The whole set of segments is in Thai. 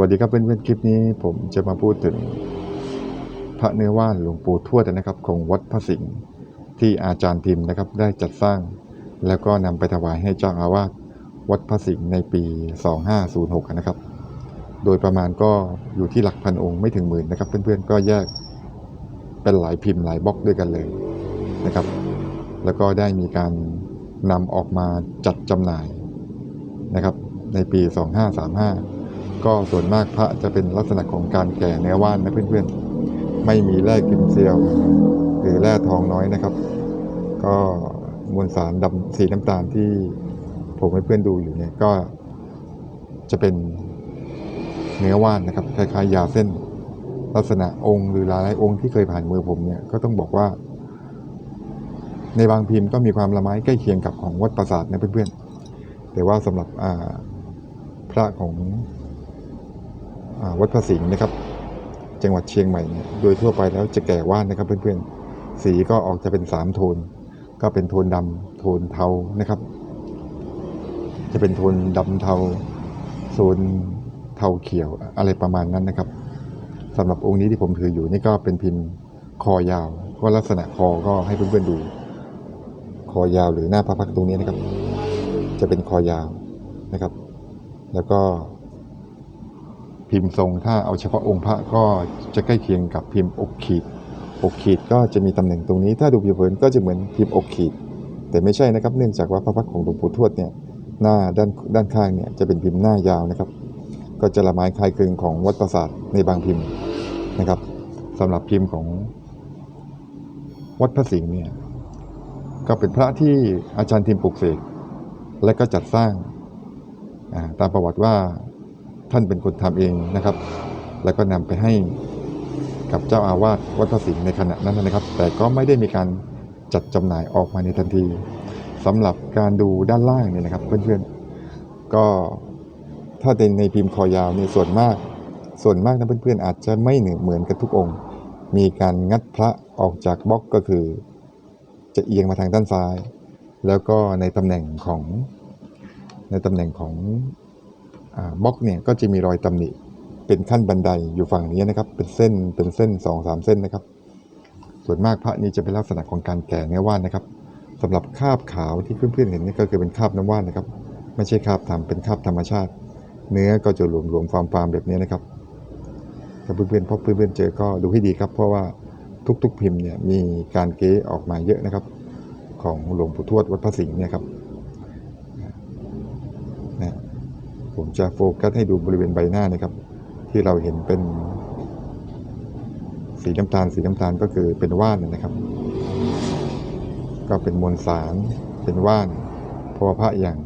วัสดีครับเพื่อนๆคลิปนี้ผมจะมาพูดถึงพระเนื้อว่านหลวงปู่ทวดนะครับ ของวัดพระสิงห์ที่อาจารย์พิมพ์นะครับ ได้จัดสร้าง แล้วก็นำไปถวายให้เจ้าอาวาสวัดพระสิงห์ในปี 2506 นะครับ โดยประมาณก็อยู่ที่หลักพันองค์ไม่ถึงหมื่นนะครับ เพื่อนๆก็แยกเป็นหลายพิมพ์หลายบล็อกด้วยกันเลยนะครับ แล้วก็ได้มีการนำออกมาจัดจำหน่ายนะครับ ในปี 2535 ก็ส่วนมากพระจะเป็นลักษณะของการแก่เนื้อว่านนะเพื่อนๆ ไม่มีแร่กิมเซียว หรือแร่ทองน้อยนะครับ ก็มวลสารดำสีน้ำตาลที่ผมให้เพื่อนดูอยู่เนี่ยก็จะเป็นเนื้อว่านนะครับคล้ายๆยาเส้น ลักษณะองค์หรือหลายๆองค์ที่เคยผ่านมือผมเนี่ยก็ต้องบอกว่า ในบางพิมพ์ก็มีความละไม้ใกล้เคียงกับของวัดปราสาทนะเพื่อนๆแต่ว่าสำหรับพระของ วัดพระสิงห์นะครับ จังหวัดเชียงใหม่เนี่ยโดยทั่วไปแล้วจะแก่ว่านนะครับเพื่อนๆ สีก็ออกจะเป็นสามโทน ก็เป็นโทนดำโทนเทานะครับ จะเป็นโทนดำเทาโซนเทาเขียวอะไรประมาณนั้นนะครับสำหรับองค์นี้ที่ผมถืออยู่นี่ก็เป็นพิมพ์คอยาวก็ลักษณะคอก็ให้เพื่อนๆดู คอยาวหรือหน้าพระพักตร์ตรงนี้นะครับ จะเป็นคอยาวนะครับ แล้วก็ พิมพ์ทรงถ้าเอาเฉพาะองค์พระก็จะใกล้เคียงกับพิมพ์อกขีดอกขีดก็จะมีตำแหน่งตรงนี้ ถ้าดูผิวเผินก็จะเหมือนพิมพ์อกขีด แต่ไม่ใช่นะครับเนื่องจากว่าพระพักของหลวงปู่ทวดเนี่ยหน้าด้านด้านข้างเนี่ยจะเป็นพิมพ์หน้ายาวนะครับ ก็จะละไม้คล้ายคลึงของวัดประสาทในบางพิมพ์นะครับสำหรับพิมพ์ของวัดพระสิงห์เนี่ยก็เป็นพระที่อาจารย์ทิมปลุกเสกและก็จัดสร้างตามประวัติว่า ท่านเป็นคนทำเองนะครับ แล้วก็นำไปให้กับเจ้าอาวาสวัดพระสิงห์ในขณะนั้นนะครับ แต่ก็ไม่ได้มีการจัดจำหน่ายออกมาในทันทีสำหรับการดูด้านล่างเนี่ยนะครับ เพื่อนๆ ก็ถ้าเป็นในพิมพ์คอยาวเนี่ยส่วนมาก ส่วนมากนะเพื่อนๆอาจจะไม่เหมือนกันทุกองค์ มีการงัดพระออกจากบล็อกก็คือ จะเอียงมาทางด้านซ้าย แล้วก็ในตำแหน่งของในตำแหน่งของ บล็อกเนี่ยก็จะมีรอยตำหนิเป็นขั้นบันไดอยู่ฝั่งนี้นะครับ เป็นเส้นเป็นเส้นสองสามเส้นนะครับ ส่วนมากพระนี้จะเป็นลักษณะของการแก่เนื้อว่านนะครับสำหรับคาบขาวที่เพื่อนๆเห็นนี่ก็คือเป็นคาบน้ำว่านนะครับ ไม่ใช่คาบทำเป็นคาบธรรมชาติ เนื้อก็จะหลวมๆฟาร์มๆแบบนี้นะครับถ้าเพื่อนๆพบเพื่อนๆเจอก็ดูให้ดีครับ เพราะว่าทุกๆพิมพ์เนี่ยมีการเก๊ออกมาเยอะนะครับ ของหลวงปู่ทวดวัดพระสิงห์เนี่ยครับนะ ผมจะโฟกัสให้ดูบริเวณใบหน้านะครับ ที่เราเห็นเป็น สีน้ำตาล สีน้ำตาลก็คือเป็นว่านนะครับ ก็เป็นมวลสารเป็นว่านเพราะว่าพระอย่าง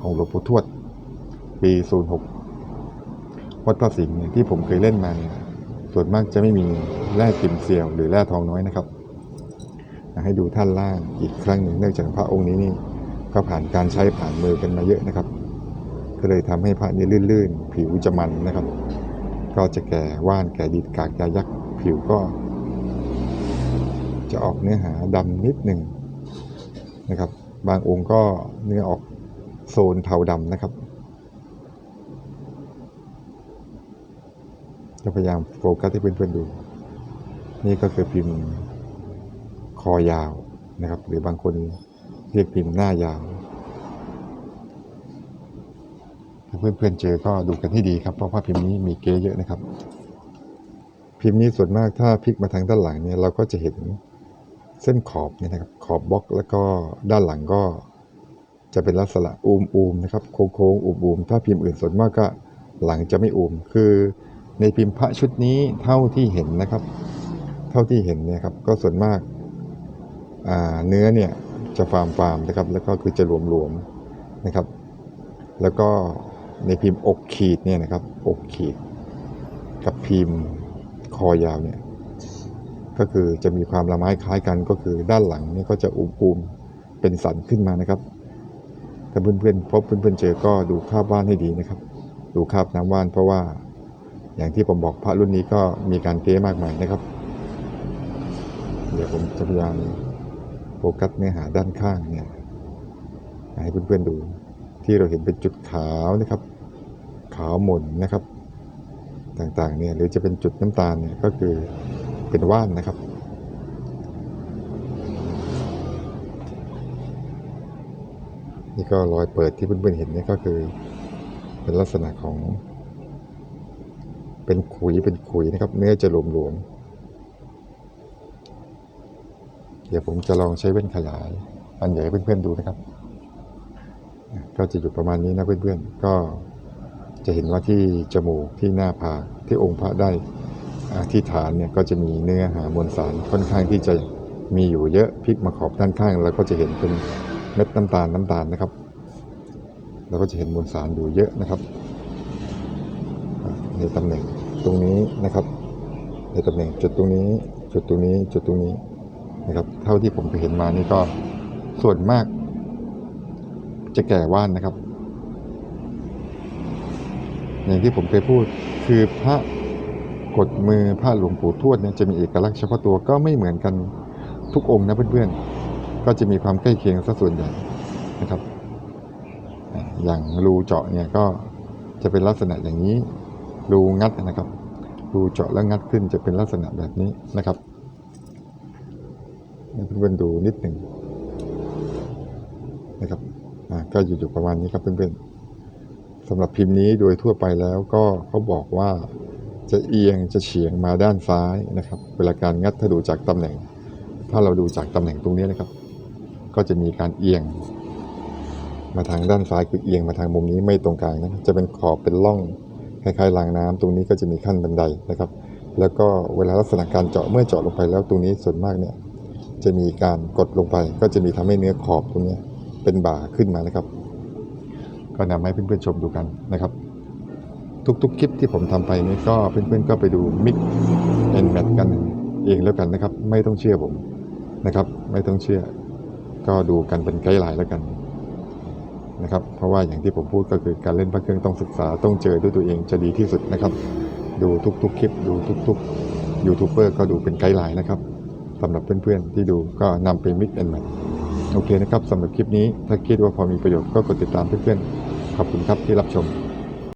ของหลวงปู่ทวด ปี 06 วัดพระสิงห์ที่ผมเคยเล่นมาเนี่ยส่วนมากจะไม่มีแร่กิมเซียวหรือแร่ทองน้อยนะครับให้ดูท่านล่างอีกครั้งหนึ่งเนื่องจากพระองค์นี้นี่ก็ผ่านการใช้ผ่านมือกันมาเยอะนะครับ ก็เลยทำให้พระนี้ลื่นๆ ผิวจะมันนะครับ ก็จะแก่ว่านแก่ดิดกากยายักษ์ผิวก็ จะออกเนื้อหาดำนิดหนึ่งนะครับ บางองค์ก็เนื้อออกโซนเทาดำนะครับจะพยายามโฟกัสให้เพื่อนๆดู นี่ก็คือพิมพ์คอยาวนะครับ หรือบางคนเรียกพิมพ์หน้ายาว ถ้าเพื่อนๆเจอก็ดูกันให้ดีครับ เพราะว่าพิมพ์นี้มีเก๊เยอะนะครับ พิมพ์นี้ส่วนมากถ้าพลิกมาทางด้านหลังเนี่ยเราก็จะเห็นเส้นขอบเนี่ยนะครับ ขอบบล็อกแล้วก็ด้านหลังก็จะเป็นลักษณะอูมอูมๆนะครับโค้งโค้งอูมอูมๆถ้าพิมพ์อื่นส่วนมากก็หลังจะไม่อูมคือในพิมพ์พระชุดนี้เท่าที่เห็นนะครับ เท่าที่เห็นเนี่ยครับก็ส่วนมากาเนื้อเนี่ยจะฟาร์มฟาร์มนะครับ แล้วก็คือจะหลวมๆนะครับ แล้วก็ ในพิมพ์อกขีดเนี่ยนะครับอกขีด กับพิมพ์คอยาวเนี่ยก็คือจะมีความละไม้คล้ายกันก็คือด้านหลังนี่ก็จะอุ้มๆเป็นสันขึ้นมานะครับ ถ้าเพื่อนๆพบเพื่อนๆเจอก็ดูคาบว่านให้ดีนะครับ ดูคาบน้ำว่านเพราะว่าอย่างที่ผมบอกพระรุ่นนี้ก็มีการเก้มากมายนะครับ เดี๋ยวผมจะพยายามโฟกัสเนื้อหาด้านข้างเนี่ยให้เพื่อนๆดู ที่เราเห็นเป็นจุดขาวนะครับ ขาวหม่นนะครับ ต่างๆเนี่ยหรือจะเป็นจุดน้ำตาลเนี่ยก็คือเป็นว่านนะครับ นี่ก็รอยเปิดที่เพื่อนๆเห็นเนี่ยก็คือเป็นลักษณะของเป็นขุยเป็นขุยนะครับ เนื้อจะหลวมๆเดี๋ยวผมจะลองใช้เว้นขยาย อันใหญ่ให้เพื่อนๆดูนะครับ ก็จะอยู่ประมาณนี้นะเพื่อนๆ ก็จะเห็นว่าที่จมูกที่หน้าผากที่องค์พระได้ที่ฐานเนี่ยก็จะมีเนื้อหามวลสารค่อนข้างที่จะมีอยู่เยอะพลิกมาขอบด้านข้าง แล้วก็จะเห็นเป็นเม็ดน้ำตาลน้ำตาลนะครับ แล้วก็จะเห็นมวลสารอยู่เยอะนะครับ ในตำแหน่งตรงนี้นะครับ ในตำแหน่งจุดตรงนี้ จุดตรงนี้จุดตรงนี้นะครับ เท่าที่ผมไปเห็นมานี่ก็ส่วนมาก จะแก่ว่านนะครับ อย่างที่ผมเคยพูดคือพระกดมือพระหลวงปู่ทวดเนี่ยจะมีเอกลักษณ์เฉพาะตัวก็ไม่เหมือนกันทุกองค์นะเพื่อนๆ ก็จะมีความใกล้เคียงซะส่วนใหญ่นะครับ อย่างรูเจาะเนี่ยก็จะเป็นลักษณะอย่างนี้ รูงัดนะครับ รูเจาะแล้วงัดขึ้นจะเป็นลักษณะแบบนี้นะครับเพื่อนๆดูนิดหนึ่งนะครับ ก็อยู่ๆประมาณนี้ครับเพื่อนๆสำหรับพิมพ์นี้โดยทั่วไปแล้วก็เขาบอกว่าจะเอียงจะเฉียงมาด้านซ้ายนะครับ เวลาการงัดถ้าดูจากตำแหน่ง ถ้าเราดูจากตำแหน่งตรงนี้นะครับ ก็จะมีการเอียง มาทางด้านซ้ายคือเอียงมาทางมุมนี้ไม่ตรงกลางนะจะเป็นขอบเป็นร่องคล้ายๆรางน้ำตรงนี้ก็จะมีขั้นบันไดนะครับ แล้วก็เวลาลักษณะการเจาะเมื่อเจาะลงไปแล้วตรงนี้ส่วนมากเนี่ยจะมีการกดลงไป ก็จะมีทำให้เนื้อขอบตรงนี้ เป็นบ่าขึ้นมานะครับ ก็นำให้เพื่อนๆชมดูกันนะครับ ทุกๆคลิปที่ผมทำไปนี่ก็เพื่อนๆก็ไปดูมิกแอนแมทกันเองแล้วกันนะครับ ไม่ต้องเชื่อผมนะครับ ไม่ต้องเชื่อ ก็ดูกันเป็นไกด์ไลน์แล้วกันนะครับ เพราะว่าอย่างที่ผมพูดก็คือการเล่นพระเครื่องต้องศึกษาต้องเจอด้วยตัวเองจะดีที่สุดนะครับ ดูทุกๆคลิป ดูทุกๆยูทูบเบอร์ก็ดูเป็นไกด์ไลน์นะครับสำหรับเพื่อนๆที่ดูก็นำไปมิกแอนแมท โอเคนะครับสำหรับคลิปนี้ ถ้าคิดว่าพอมีประโยชน์ก็กดติดตามเพื่อนๆขอบคุณครับที่รับชม